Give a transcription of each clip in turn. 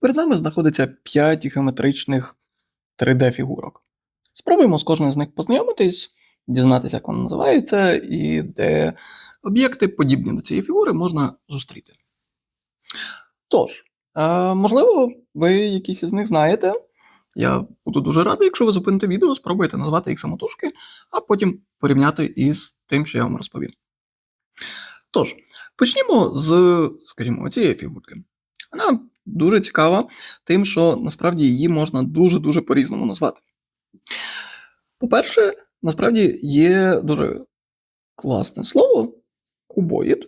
Перед нами знаходиться 5 геометричних 3D-фігурок. Спробуємо з кожною з них познайомитись, дізнатися, як вона називається, і де об'єкти, подібні до цієї фігури, можна зустріти. Тож, е, можливо, ви якісь із них знаєте. Я буду дуже радий, якщо ви зупините відео, спробуєте назвати їх самотужки, а потім порівняти із тим, що я вам розповім. Тож, почнімо з, скажімо, цієї фігурки. Вона дуже цікава тим, що насправді її можна дуже-дуже по-різному назвати. По-перше, насправді є дуже класне слово кубоїд.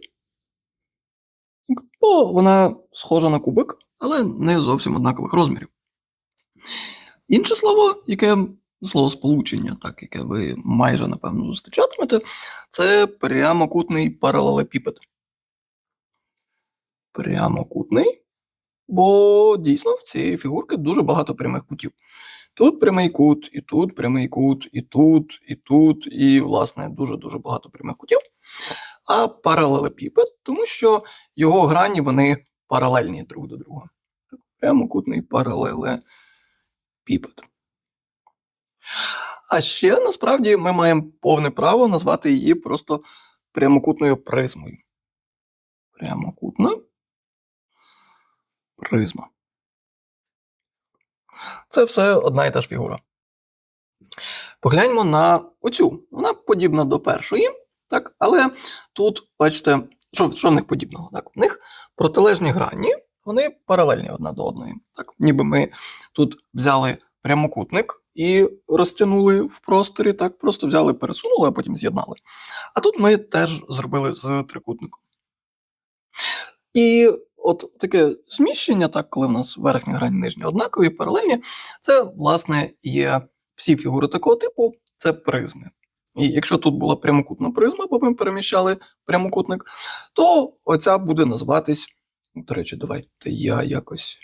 Бо вона схожа на кубик, але не зовсім однакових розмірів. Інше слово, яке слово сполучення, так, яке ви майже напевно зустрічатимете, це прямокутний паралелепіпед. Прямокутний, бо дійсно в цієї фігурки дуже багато прямих кутів. Тут прямий кут, і тут прямий кут, і тут, і тут, і, власне, дуже-дуже багато прямих кутів. А паралелепіпед, тому що його грані вони паралельні друг до друга. Прямокутний паралелепіпед. А ще насправді ми маємо повне право назвати її просто прямокутною призмою. Прямокутна призма. Це все одна і та ж фігура. Погляньмо на оцю. Вона подібна до першої, так? але тут, бачите, що, що в них подібного? Так? В них протилежні грані, вони паралельні одна до одної. Так? Ніби ми тут взяли прямокутник і розтягнули в просторі, так, просто взяли, пересунули, а потім з'єднали. А тут ми теж зробили з трикутником. І от таке зміщення, так, коли в нас верхня грані нижня однакові, паралельні, це, власне, є всі фігури такого типу, це призми. І якщо тут була прямокутна призма, бо ми переміщали прямокутник, то оця буде називатись. До речі, давайте я якось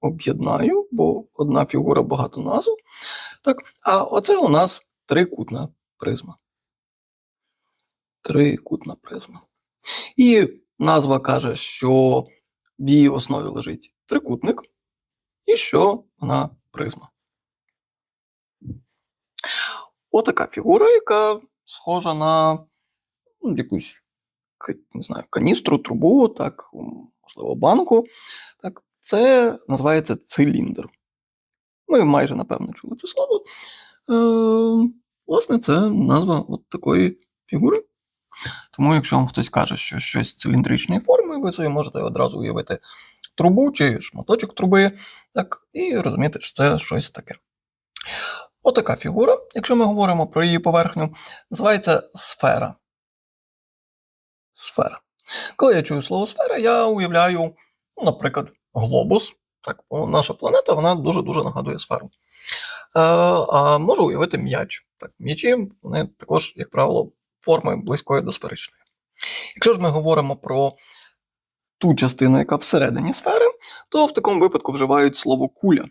об'єднаю, бо одна фігура багато назв. Так, а оце у нас трикутна призма. Трикутна призма. І назва каже, що в її основі лежить трикутник, і що вона призма. Отака фігура, яка схожа на ну, якусь не знаю, каністру, трубу, так, можливо, банку. Так, це називається циліндр. Ми майже напевно чули це слово. Е, власне, це назва от такої фігури. Тому, якщо вам хтось каже, що щось циліндричної форми, ви собі можете одразу уявити трубу чи шматочок труби, так, і розуміти, що це щось таке. Отака фігура, якщо ми говоримо про її поверхню, називається сфера. Сфера. Коли я чую слово сфера, я уявляю, ну, наприклад, глобус. Так, наша планета вона дуже-дуже нагадує сферу. Е, а можу уявити м'яч. Так, м'ячі вони також, як правило, форми близької до сферичної. Якщо ж ми говоримо про ту частину, яка всередині сфери, то в такому випадку вживають слово куля.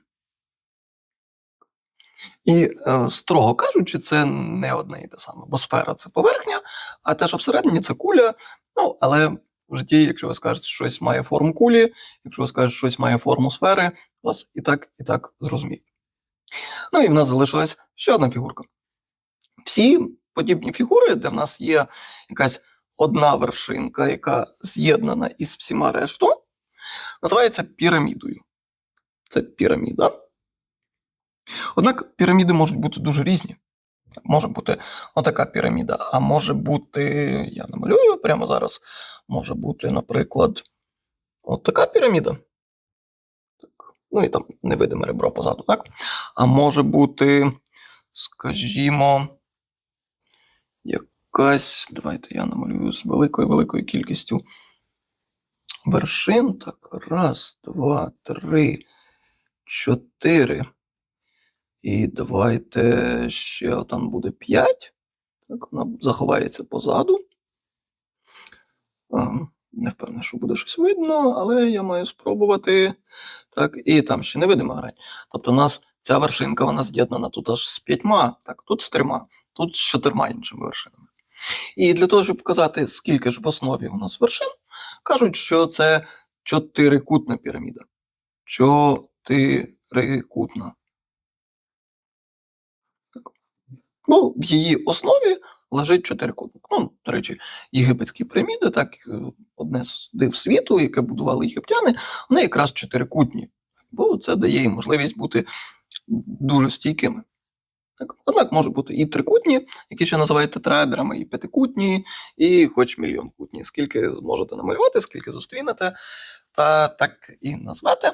І е, строго кажучи, це не одне і те саме, бо сфера це поверхня, а те, що всередині це куля. Ну, але в житті, якщо ви скажете, що щось має форму кулі, якщо ви скажете, що щось має форму сфери, вас і так, і так зрозуміють. Ну і в нас залишилась ще одна фігурка. Всі подібні фігури, де в нас є якась одна вершинка, яка з'єднана із всіма решту, називається пірамідою. Це піраміда. Однак піраміди можуть бути дуже різні. Може бути отака піраміда, а може бути, я намалюю прямо зараз, може бути, наприклад, отака піраміда. Так. Ну і там невидиме ребро позаду, так? А може бути, скажімо, якась, давайте я намалюю з великою-великою кількістю вершин. Так, раз, два, три, чотири. І давайте ще там буде 5. Так, вона заховається позаду. Не впевнений, що буде щось видно, але я маю спробувати. Так, і там ще невидима грань. Тобто, у нас ця вершинка вона з'єднана тут аж з п'ятьма, так, тут з трьома, тут з чотирма іншими вершинами. І для того, щоб вказати, скільки ж в основі у нас вершин, кажуть, що це чотирикутна піраміда. чотирикутна. Ну, в її основі лежить чотирикутник. Ну, до речі, єгипетські піраміди, так е, одне з див світу, яке будували єгиптяни, вони якраз чотирикутні. Бо це дає їм можливість бути дуже стійкими. Однак може бути і трикутні, які ще називають тетраедрами, і п'ятикутні, і хоч мільйон кутні. Скільки зможете намалювати, скільки зустрінете, та так і назвати.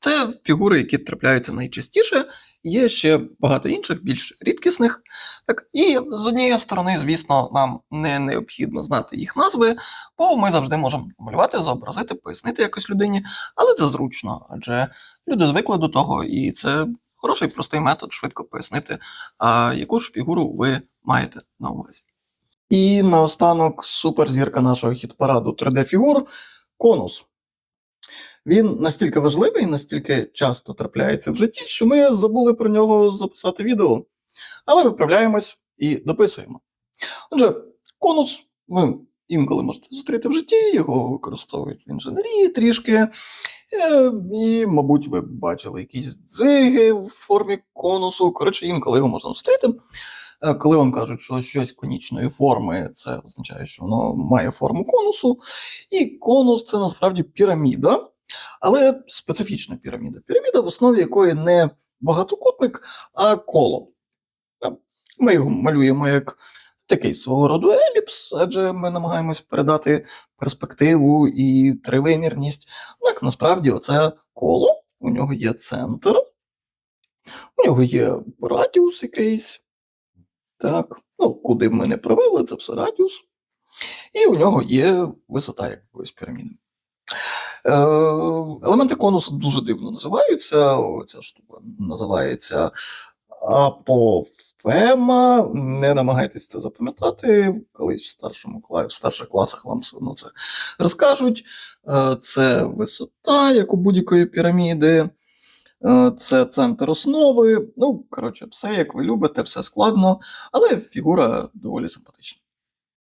Це фігури, які трапляються найчастіше. Є ще багато інших, більш рідкісних. Так, і з однієї сторони, звісно, нам не необхідно знати їх назви, бо ми завжди можемо малювати, зобразити, пояснити якось людині, але це зручно, адже люди звикли до того, і це хороший простий метод швидко пояснити, а яку ж фігуру ви маєте на увазі. І наостанок суперзірка нашого хіт-параду 3D-фігур конус. Він настільки важливий, настільки часто трапляється в житті, що ми забули про нього записати відео. Але виправляємось і дописуємо. Отже, конус ви інколи можете зустріти в житті, його використовують в інженерії трішки. Е, І, мабуть, ви бачили якісь дзиги в формі конусу. Коротше, інколи його можна зустріти. Е, Коли вам кажуть, що щось конічної форми, це означає, що воно має форму конусу. І конус це насправді піраміда, але специфічна піраміда. Піраміда, в основі якої не багатокутник, а коло. Е, Ми його малюємо як такий свого роду еліпс, адже ми намагаємось передати перспективу і тривимірність. Так, насправді, оце коло, у нього є центр, у нього є радіус якийсь. Так, ну, куди б ми не провели, це все радіус. І у нього є висота якоїсь піраміди. Е, елементи конусу дуже дивно називаються. Ця штука називається апофема. Не намагайтесь це запам'ятати. Колись в старшому в старших класах вам все одно це розкажуть. Е, Це висота, як у будь-якої піраміди. Е, Це центр основи. Ну, коротше, все як ви любите, все складно, але фігура доволі симпатична.